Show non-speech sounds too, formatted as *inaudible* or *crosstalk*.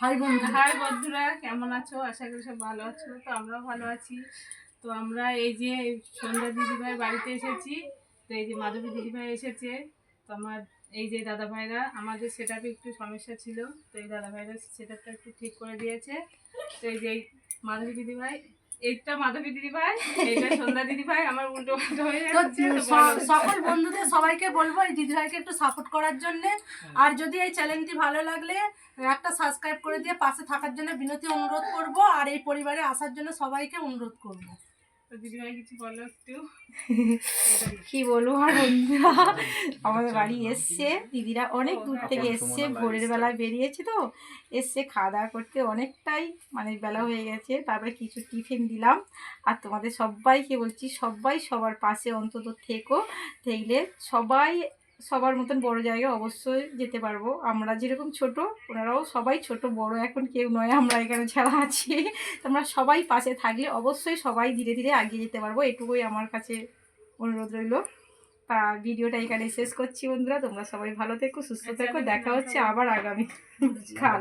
High বন্ধু high বন্ধুরা, কেমন আছো? আশা করি সব ভালো আছো। তো আমরাও ভালো আছি। তো আমরা এই যে সন্ধ্যা দিদিভাই বাড়িতে এসেছি। তো এই যে মাধবী দিদিভাই এসেছে। তো আমার এই যে দাদা ভাইরা আমাদের সেটআপে একটু সমস্যা ছিল। তো এই দাদা ভাইরা সেটআপটা একটু ঠিক করে দিয়েছে। তো এই যে মাধবী দিদিভাই এইটা মাধবী দিদিভাই এইটা সন্ধ্যা দিদিভাই আমার উল্টো পাল্টা হয়ে যাচ্ছে। সকল বন্ধুদের সবাইকে বলব এই দিদিভাইকে একটু সাপোর্ট করার জন্য। আর যদি এই চ্যানেলটি ভালো লাগলে একটা সাবস্ক্রাইব করে দিয়ে পাশে থাকার জন্য বিনতি অনুরোধ করব আর এই পরিবারে আসার জন্য সবাইকে অনুরোধ করব। *laughs* কি বলব আর বন্ধুরা? *laughs* আমাদের বাড়ি এসছে। দিদিরা অনেক দূর থেকে এসছে ভোরের বেলায় বেরিয়েছে তো। এসছে খাওয়া দাওয়া করতে অনেকটাই মানে বেলা হয়ে গেছে তারপরে কিছু টিফিন দিলাম। আর তোমাদের সবাইকে বলছি সবাই সবার পাশে অন্তত থেকো। থাকলে সবাই সবার মতন বড় জায়গা অবশ্যই যেতে পারব। আমরা যেরকম ছোট ওনারাও সবাই ছোট বড় এখন কেউ নয় আমরা এখানে ছাড়া আছি। আমরা সবাই পাশে থাকলে অবশ্যই সবাই ধীরে ধীরে এগিয়ে যেতে পারব এটুকুই আমার কাছে অনুরোধ রইল। তা ভিডিওটা এখানে শেষ করছি বন্ধুরা তোমরা সবাই ভালো থেকো সুস্থ থেকো দেখা হচ্ছে আবার আগামী কাল।